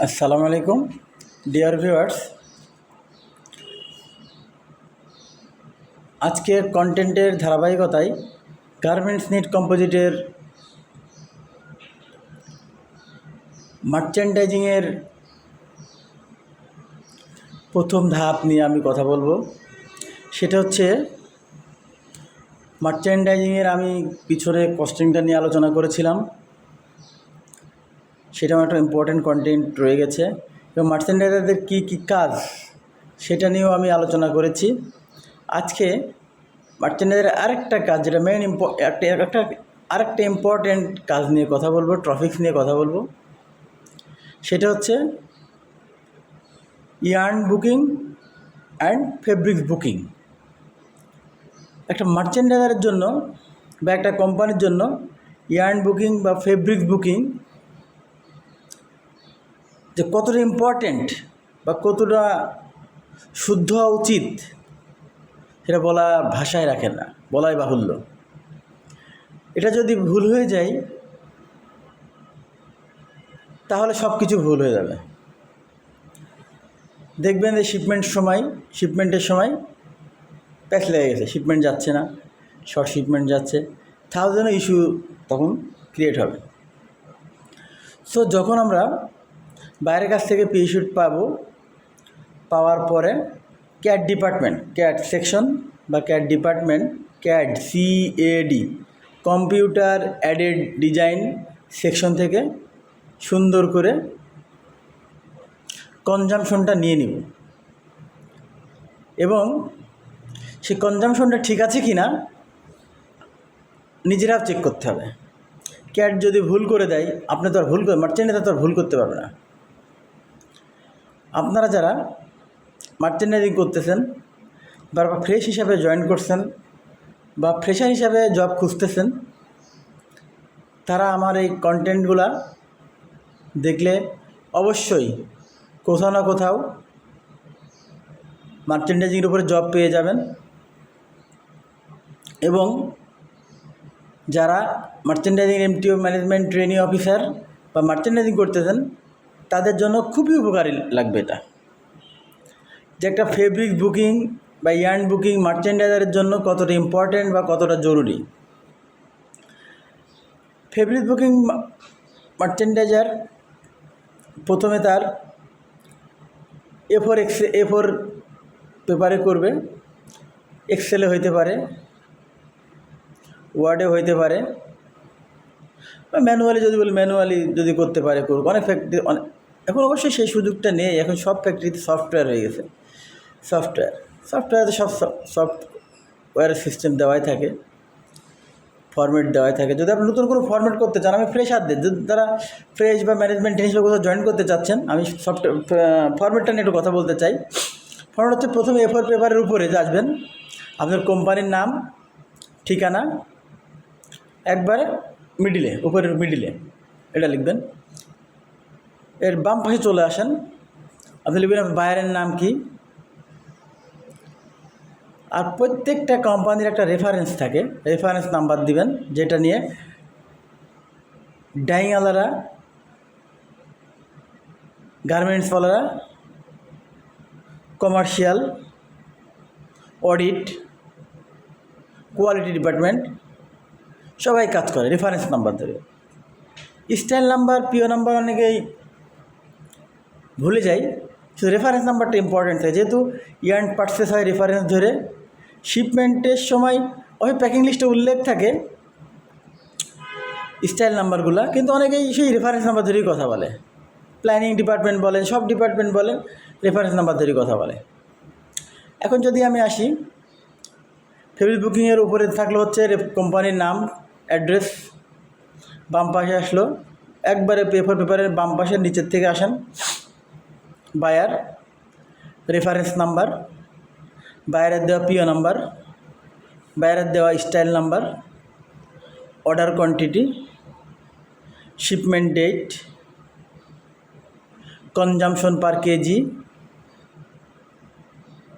আসসালামু আলাইকুম, dear viewers. আজকের কন্টেন্টের ধারাবাহিকতায় গার্মেন্টস নিট কম্পোজিটের মার্চেন্ডাইজিংয়ের প্রথম ধাপ নিয়ে আমি কথা বলব। সেটা হচ্ছে মার্চেন্ডাইজিংয়ের আমি পিছনে কস্টিংটা নিয়ে আলোচনা করেছিলাম। সেটাও একটা ইম্পর্ট্যান্ট কন্টেন্ট রয়ে গেছে। এবং মার্চেন্ডাইজারদের কী কী কাজ সেটা নিয়েও আমি আলোচনা করেছি। আজকে মার্চেন্ডাইজারের আরেকটা কাজ যেটা মেইন একটা একটা, আরেকটা ইম্পর্ট্যান্ট কাজ নিয়ে কথা বলব ট্রফিক্স নিয়ে কথা বলব। সেটা হচ্ছে yarn booking and fabrics booking একটা মার্চেন্ডাইজারের জন্য বা একটা কোম্পানির জন্য ইয়ার্ন বুকিং বা ফেব্রিক্স বুকিং যে কতটা ইম্পর্ট্যান্ট বা কতটা শুদ্ধ হওয়া উচিত, সেটা বলা ভাষায় রাখে না, বলাই বাহুল্য। এটা যদি ভুল হয়ে যায়, তাহলে সব কিছু ভুল হয়ে যাবে। দেখবেন যে শিপমেন্ট সময় শিপমেন্টের সময় প্যাচ লেগে গেছে শিপমেন্ট যাচ্ছে না শর্ট শিপমেন্ট যাচ্ছে থাউজেন্ড ইস্যু তখন ক্রিয়েট হবে। সো যখন আমরা বাইরের কাছ থেকে পি শুট পাবো। পাওয়ার পরে ক্যাট ডিপার্টমেন্ট ক্যাট সেকশন বা CAD department CAD CAD computer aided design section থেকে সুন্দর করে কনজামশনটা নিয়ে নিব। এবং সেই কনজামশনটা ঠিক আছে কি না নিজেরাও চেক করতে হবে। ক্যাট যদি ভুল করে দেয়, আপনি তো আর ভুল করে মার্চেন্টে তো আর ভুল করতে পারবে না। আপনারা যারা মার্চেন্ডাইজিং করতেছেন বা ফ্রেশ হিসাবে জয়েন করছেন বা ফ্রেশার হিসাবে জব খুঁজতেছেন, তারা আমার এই কন্টেন্টগুলা দেখলে অবশ্যই কোথাও না কোথাও মার্চেন্ডাইজিংয়ের উপরে জব পেয়ে যাবেন। এবং যারা merchandising MTO management training officer বা মার্চেন্ডাইজিং করতেছেন তাদের জন্য খুবই উপকারী লাগবে এটা। যে একটা ফেব্রিক বুকিং বা ইয়ার্ন বুকিং মার্চেন্ডাইজারের জন্য কতটা ইম্পর্ট্যান্ট বা কতটা জরুরি। ফেব্রিক বুকিং মার্চেন্ডাইজার প্রথমে তার এ ফোর এক্সে এ ফোর পেপারে করবে। এক্সেলে হইতে পারে ওয়ার্ডে হইতে পারে, বা ম্যানুয়ালি যদি বলি ম্যানুয়ালি যদি করতে পারে করুক। অনেক ফ্যাক্টরি অনেক এখন অবশ্যই সেই সুযোগটা নেই। এখন সব ফ্যাক্টরিতে সফটওয়্যার হয়ে গেছে। সফটওয়্যার সফটওয়্যারে সব সফটওয়্যার সিস্টেম দেওয়াই থাকে। ফরম্যাট দেওয়াই থাকে। যদি আপনি নতুন কোনো ফরম্যাট করতে চান, আমি ফ্রেশ হাত দিই। যদি তারা ফ্রেশ বা ম্যানেজমেন্ট হিসেবে কোথাও জয়েন করতে চাচ্ছেন, আমি সফটওয়্যার ফরম্যাটটা নিয়ে একটু কথা বলতে চাই। ফরম্যাট হচ্ছে প্রথমে এফোর পেপারের উপরে আসবেন, আপনার কোম্পানির নাম, ঠিকানা, একবারে মিডিলে উপরের মিডিলে এটা লিখবেন। এর বাম পাশে চলে আসেন। আপনি লিখবেন বাইরের নাম কি? আর প্রত্যেকটা কোম্পানির একটা রেফারেন্স থাকে। রেফারেন্স নাম্বার দিবেন, যেটা নিয়ে ডাইংওয়ালারা গার্মেন্টসওয়ালারা কমার্শিয়াল অডিট কোয়ালিটি ডিপার্টমেন্ট সবাই কাজ করে রেফারেন্স নাম্বার দেবে। স্টাইল নাম্বার পিও নাম্বার অনেকেই ভুলে যাই। শুধু রেফারেন্স নাম্বারটা ইম্পর্টেন্ট থাকে যেহেতু ইয়ার্ন পার্সেস হয় রেফারেন্স ধরে। শিপমেন্টের সময় ওই প্যাকিং লিস্টে উল্লেখ থাকে স্টাইল নাম্বারগুলো কিন্তু অনেকেই সেই রেফারেন্স নাম্বার ধরেই কথা বলে। প্ল্যানিং ডিপার্টমেন্ট বলেন, সব ডিপার্টমেন্ট বলেন রেফারেন্স নাম্বার ধরেই কথা বলে। এখন যদি আমি আসি ফেব্রিক বুকিংয়ের উপরে থাকল হচ্ছে কোম্পানির নাম অ্যাড্রেস বাম পাশে আসলো, একবারে পেপার পেপারের বাম পাশের নিচের থেকে আসেন। বায়ার রেফারেন্স নাম্বার বায়ারের দেওয়া পিও নাম্বার বায়ারের দেওয়া style number order quantity shipment date consumption per KG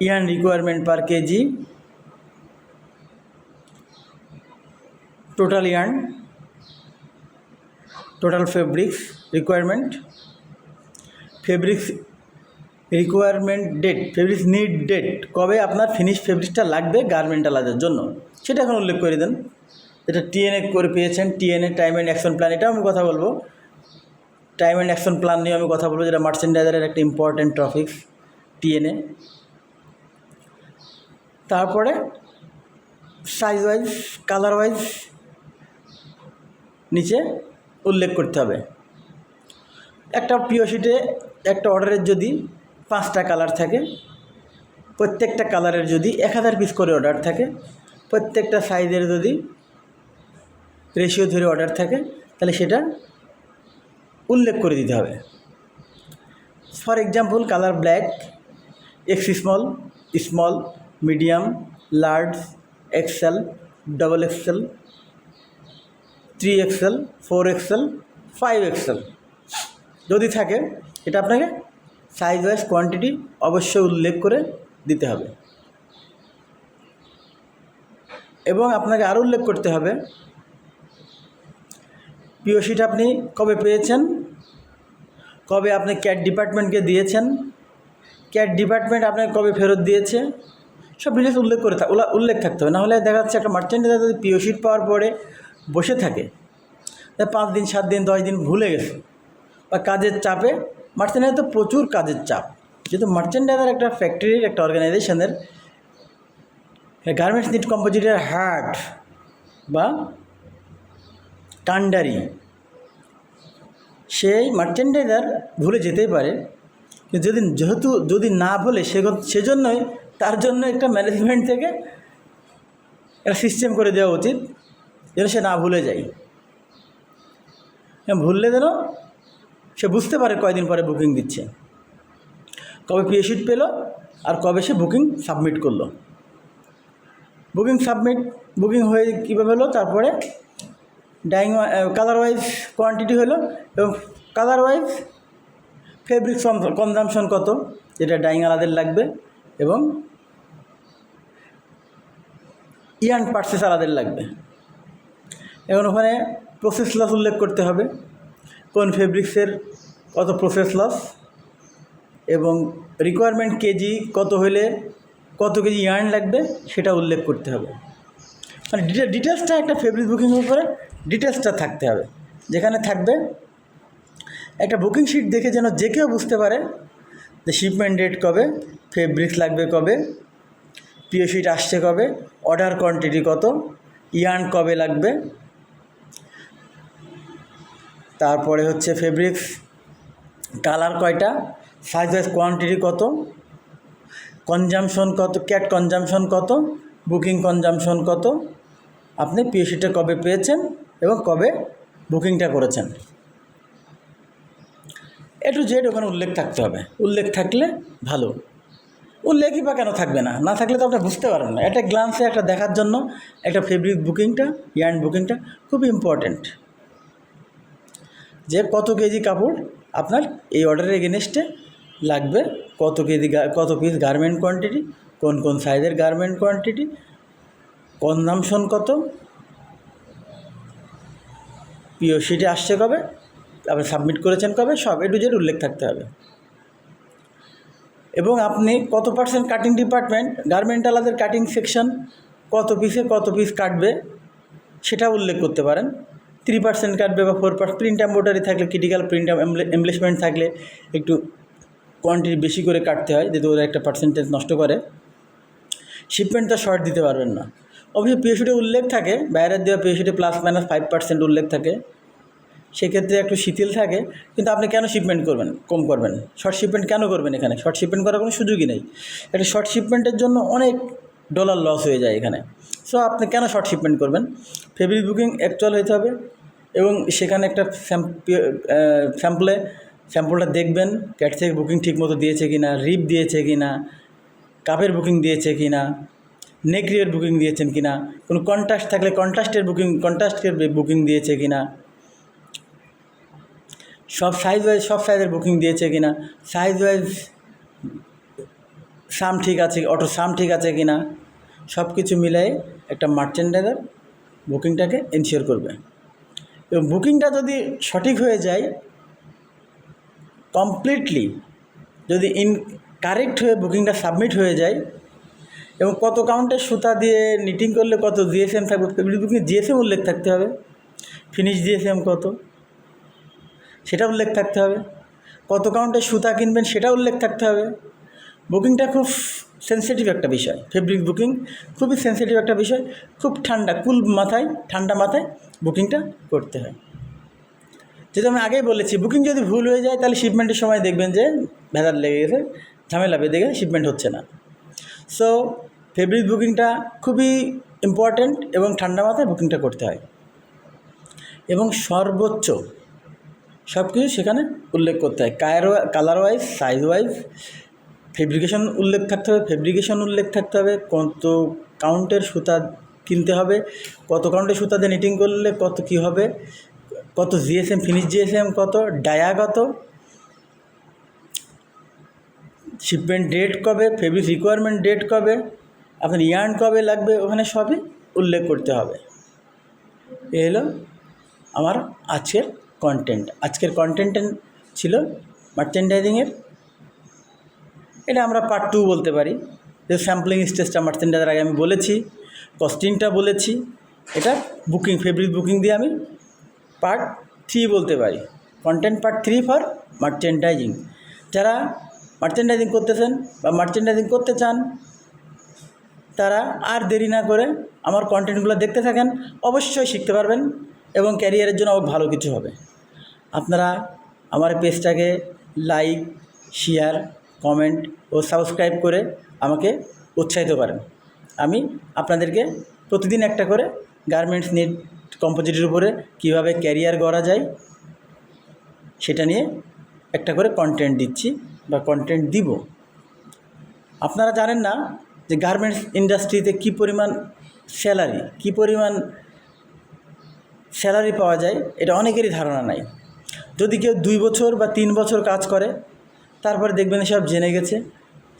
yarn requirement per KG total yarn total fabrics requirement fabrics requirement date fabrics need date কবে আপনার ফিনিশ ফেব্রিক্সটা লাগবে গার্মেন্ট আলাদার জন্য। সেটা এখন উল্লেখ করে দেন। যেটা টিএনএ করে পেয়েছেন TNA time and action plan এটাও আমি কথা বলব। টাইম অ্যান্ড অ্যাকশন প্ল্যান নিয়ে আমি কথা বলব, যেটা মার্চেন্ডাইজারের একটা ইম্পর্ট্যান্ট টপিক্স টিএনএ তারপরে সাইজ ওয়াইজ কালার ওয়াইজ নিচে উল্লেখ করতে হবে। একটা পিও শিটে একটা অর্ডারের যদি পাঁচটা কালার থাকে। প্রত্যেকটা কালারের যদি এক হাজার পিস করে অর্ডার থাকে, প্রত্যেকটা সাইজের যদি রেশিও ধরে অর্ডার থাকে, তাহলে সেটা উল্লেখ করে দিতে হবে। For example colour black X small small medium large XL double XL three XL four XL five XL যদি থাকে, এটা আপনাকে সাইজ ওয়াইজ কোয়ান্টিটি অবশ্যই উল্লেখ করে দিতে হবে। এবং আপনাকে আরও উল্লেখ করতে হবে পিওসিট আপনি কবে পেয়েছেন, কবে আপনি ক্যাট ডিপার্টমেন্টকে দিয়েছেন ক্যাট ডিপার্টমেন্ট আপনাকে কবে ফেরত দিয়েছে, সব ডিটেলস উল্লেখ করে উল্লেখ থাকতে হবে। নাহলে দেখা যাচ্ছে একটা মার্চেন্টাইজার যদি পিওসিট পাওয়ার পরে বসে থাকে পাঁচ দিন, সাত দিন, দশ দিন ভুলে গেছে বা কাজের চাপে মার্চেন্টাইজার তো প্রচুর কাজের চাপ। যেহেতু মার্চেন্টাইজার একটা ফ্যাক্টরির একটা অর্গানাইজেশনের গার্মেন্টস নিট কম্পোজিটের হার্ট বা কান্ডারি সেই মার্চেন্ডাইজার ভুলে যেতেই পারে। যদি যেহেতু যদি না ভুলে সে সেজন্যই তার জন্য একটা ম্যানেজমেন্ট থেকে একটা সিস্টেম করে দেওয়া উচিত। যেন সে না ভুলে যায়। হ্যাঁ, ভুললে যেন সে বুঝতে পারে কয়দিন পরে বুকিং দিচ্ছে। কবে পিএশিট পেল আর কবে সে বুকিং সাবমিট করল। বুকিং সাবমিট বুকিং হয়ে কীভাবে হলো? তারপরে ডাইং কালার ওয়াইজ কোয়ান্টিটি হলো এবং কালার ওয়াইজ ফেব্রিক কনজামশন কত? যেটা ডাইং আলাদের লাগবে এবং ইয়ান পার্সেস আলাদের লাগবে। এবং ওখানে প্রসেস লস উল্লেখ করতে হবে। কোন ফেব্রিক্সের কত প্রসেস লস এবং রিকোয়ারমেন্ট কেজি কত হলে কত কেজি ইয়ার্ন লাগবে সেটা উল্লেখ করতে হবে। মানে ডিটেল ডিটেলসটা একটা ফেব্রিক বুকিংয়ের উপরে ডিটেলসটা থাকতে হবে। যেখানে থাকবে একটা বুকিং শিট দেখে যেন যে কেউ বুঝতে পারে যে শিপমেন্ট ডেট কবে ফেব্রিক্স লাগবে কবে পিও শিট আসছে কবে অর্ডার কোয়ান্টিটি কত ইয়ার্ন কবে লাগবে তারপরে হচ্ছে ফেব্রিক্স কালার কয়টা? সাইজ ওয়াইজ কোয়ান্টিটি কত? কনজামশন কত? ক্যাট কনজামশন কত? বুকিং কনজামশন কত? আপনি পিএসিটা কবে পেয়েছেন এবং কবে বুকিংটা করেছেন? এ টু জেড ওখানে উল্লেখ থাকতে হবে। উল্লেখ থাকলে ভালো। উল্লেখই বা কেন থাকবে না? না থাকলে তো আপনি বুঝতে পারবেন না। একটা গ্লান্সে একটা দেখার জন্য একটা ফেব্রিক বুকিংটা ইয়ার্ন বুকিংটা খুব ইম্পর্ট্যান্ট যে কত কেজি কাপড় আপনার এই অর্ডারের এগেনস্টে লাগবে, কত কেজি কত পিস গার্মেন্ট কোয়ান্টিটি কোন কোন সাইজের গার্মেন্ট কোয়ান্টিটি কনজামশন কত পিও শিটে আসছে কবে, আপনি সাবমিট করেছেন কবে, সব এ টু জেড উল্লেখ থাকতে হবে। এবং আপনি কত পার্সেন্ট কাটিং ডিপার্টমেন্ট গার্মেন্ট আলাদের কাটিং সেকশন কত পিসে কত পিস কাটবে, সেটা উল্লেখ করতে পারেন। থ্রি পার্সেন্ট কাটবে বা ফোর পার্সেন্ট প্রিন্ট এম্বোটারি থাকলে ক্রিটিক্যাল প্রিন্ট এমপ্লেসমেন্ট থাকলে একটু কোয়ান্টিটি বেশি করে কাটতে হয় যেহেতু ওরা একটা পার্সেন্টেজ নষ্ট করে। শিপমেন্টটা শর্ট দিতে পারবেন না। অবশ্যই পিএসিটে উল্লেখ থাকে, বাইরের দেওয়া পিএসিটে প্লাস মাইনাস ফাইভ পার্সেন্ট উল্লেখ থাকে। সেক্ষেত্রে একটু শিথিল থাকে, কিন্তু আপনি কেন শিপমেন্ট করবেন, কম করবেন? শর্ট শিপমেন্ট কেন করবেন এখানে? শর্ট শিপমেন্ট করার কোনো সুযোগই নেই। একটা শর্ট শিপমেন্টের জন্য অনেক ডলার লস হয়ে যায় এখানে। সো আপনি কেন শর্ট শিপমেন্ট করবেন? ফেব্রিক বুকিং অ্যাকচুয়াল হতে হবে এবং সেখানে একটা স্যাম্পলে স্যাম্পলটা দেখবেন ক্যাট থেকে বুকিং ঠিকমতো দিয়েছে কি না রিপ দিয়েছে কি না কাপের বুকিং দিয়েছে কি না নেকরিয়ের বুকিং দিয়েছেন কি না কোনো কন্ট্রাস্ট থাকলে কন্ট্রাস্টের বুকিং কন্ট্রাস্টের বুকিং দিয়েছে কি না সব সাইজ ওয়াইজ সব সাইজের বুকিং দিয়েছে কি না সাইজ ওয়াইজ সাম ঠিক আছে অটো সাম ঠিক আছে কি না সব কিছু মিলাই একটা মার্চেন্ডাইজার বুকিংটাকে এনশিওর করবে। এবং বুকিংটা যদি সঠিক হয়ে যায়, কমপ্লিটলি যদি ইন কারেক্ট হয়ে বুকিংটা সাবমিট হয়ে যায়, এবং কত কাউন্টের সুতা দিয়ে নিটিং করলে কত জিএসএম থাকবে বুকিং জিএসএম উল্লেখ থাকতে হবে। ফিনিশ জিএসএম কত, সেটা উল্লেখ থাকতে হবে। কত কাউন্টের সুতা কিনবেন সেটা উল্লেখ থাকতে হবে। বুকিংটা খুব সেন্সিটিভ একটা বিষয়। ফেব্রিক বুকিং খুবই সেন্সিটিভ একটা বিষয়। খুব ঠান্ডা কুল মাথায়, ঠান্ডা মাথায় বুকিংটা করতে হয়। যেহেতু আমি আগেই বলেছি বুকিং যদি ভুল হয়ে যায়, তাহলে শিপমেন্টের সময় দেখবেন যে ভেজাল লেগে গেছে, ঝামেলা বেঁধে গেছে শিপমেন্ট হচ্ছে না। সো ফেব্রিক বুকিংটা খুবই ইম্পর্ট্যান্ট এবং ঠান্ডা মাথায় বুকিংটা করতে হয়। এবং সর্বোচ্চ সব কিছু সেখানে উল্লেখ করতে হয়। Keir colour wise size wise fabrication উল্লেখ থাকতে হবে ফেব্রিকেশন উল্লেখ থাকতে হবে, কত কাউন্টের সুতা কিনতে হবে, কত কাউন্টের সুতা দিয়ে নিটিং করলে কত কী হবে, কত জিএসএম ফিনিশ জিএসএম কত ডায়া কত শিপমেন্ট ডেট কবে ফেব্রিক রিকোয়ারমেন্ট ডেট কবে, আপনার ইয়ার্ন কবে লাগবে, ওখানে সবই উল্লেখ করতে হবে। এ হলো আমার আজকের কন্টেন্ট আজকের কন্টেন্ট ছিল মার্চেন্ডাইজিংয়ের এটা আমরা পার্ট টু বলতে পারি। যে স্যাম্পলিং স্টেজটা মার্চেন্ডাইজার আগে আমি বলেছি কস্টিংটা বলেছি, এটা বুকিং ফেব্রিক বুকিং দিয়ে আমি পার্ট থ্রি বলতে পারি। Content part three for merchandising যারা মার্চেন্ডাইজিং করতেছেন বা মার্চেন্ডাইজিং করতে চান, তারা আর দেরি না করে আমার কন্টেন্টগুলো দেখতে থাকেন, অবশ্যই শিখতে পারবেন এবং ক্যারিয়ারের জন্য ভালো কিছু হবে। আপনারা আমার পেজটাকে লাইক শেয়ার কমেন্ট ও সাবস্ক্রাইব করে আমাকে উৎসাহিত করেন। আমি আপনাদেরকে প্রতিদিন একটা করে গার্মেন্টস নেট কম্পোজিটের উপরে কীভাবে ক্যারিয়ার গড়া যায়, সেটা নিয়ে একটা করে কন্টেন্ট দিচ্ছি বা কন্টেন্ট দিব। আপনারা জানেন না যে গার্মেন্টস ইন্ডাস্ট্রিতে কী পরিমাণ স্যালারি কী পরিমাণ স্যালারি পাওয়া যায়, এটা অনেকেরই ধারণা নাই। যদি কেউ দুই বছর বা তিন বছর কাজ করে তারপরে দেখবেন সব জেনে গেছে,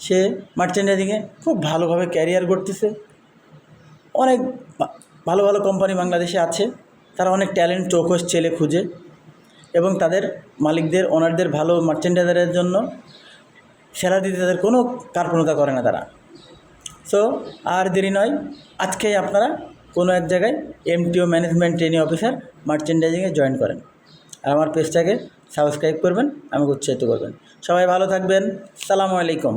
সে মার্চেন্ডাইজিংয়ে খুব ভালোভাবে ক্যারিয়ার করতেছে অনেক ভালো ভালো কোম্পানি বাংলাদেশে আছে, তারা অনেক ট্যালেন্ট চৌকস ছেলে খুঁজে এবং তাদের মালিকদের ওনারদের ভালো মার্চেন্ডাইজারের জন্য স্যালারি দিতে তাদের কোনো কার্পণতা করে না তারা। সো আর দেরি নয় আজকেই আপনারা কোনো এক জায়গায় এমটিও ম্যানেজমেন্ট ট্রেনিং অফিসার মার্চেন্ডাইজিংয়ে জয়েন করেন। আর আমার পেজটাকে সাবস্ক্রাইব করবেন আমাকে উৎসাহিত করবেন। সবাই ভালো থাকবেন সালামু আলাইকুম।